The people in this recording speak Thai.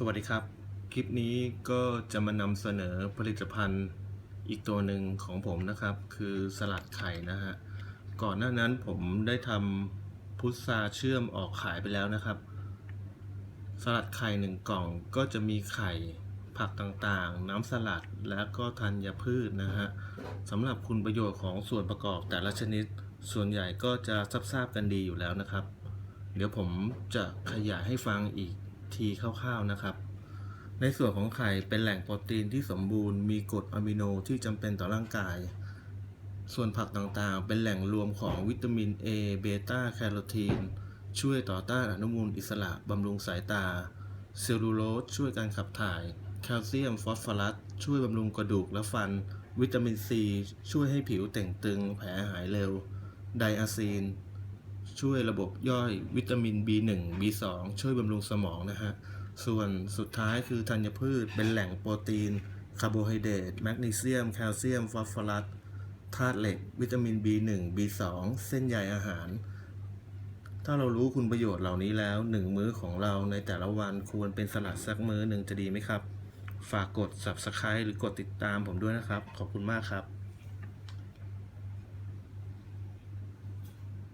สวัสดีครับ คลิปนี้ก็จะมานำเสนอผลิตภัณฑ์อีกตัวหนึ่งของผมนะครับ คือสลัดไข่นะฮะ ก่อนหน้านั้นผมได้ทำพุทราเชื่อมออกขายไปแล้วนะครับ สลัดไข่หนึ่งกล่องก็จะมีไข่ผักต่างๆ น้ำสลัดและก็ธัญพืชนะฮะสำหรับคุณประโยชน์ของส่วนประกอบแต่ละชนิดส่วนใหญ่ก็จะทราบๆกันดีอยู่แล้วนะครับ เดี๋ยวผมจะขยายให้ฟังอีก ทีคร่าวๆนะครับ ในส่วนของไข่เป็นแหล่งโปรตีนที่สมบูรณ์มีกรดอะมิโนที่จำเป็นต่อร่างกาย ส่วนผักต่างๆ เป็นแหล่งรวมของวิตามิน A เบต้าแคโรทีน ช่วยต่อต้านอนุมูลอิสระบำรุงสายตา เซลลูโลสช่วยการขับถ่าย แคลเซียมฟอสฟอรัส ช่วยบำรุงกระดูกและฟัน วิตามินซีช่วยให้ผิวเต่งตึงแผลหายเร็ว ไดอาซีน ช่วยระบบย่อยวิตามิน B1 B2 ช่วยบำรุงสมองนะฮะ ส่วนสุดท้ายคือธัญพืชเป็นแหล่งโปรตีน คาร์โบไฮเดรตแมกนีเซียม แคลเซียม ฟอสฟอรัสธาตุเหล็ก วิตามิน B1 B2 เส้นใยอาหาร ถ้าเรารู้คุณประโยชน์เหล่านี้แล้วหนึ่งมื้อของเราในแต่ละวันควรเป็นสลัดสักมื้อหนึ่งจะดีไหมครับ ฝากกด subscribe หรือกดติดตามผมด้วยนะครับ ขอบคุณมากครับ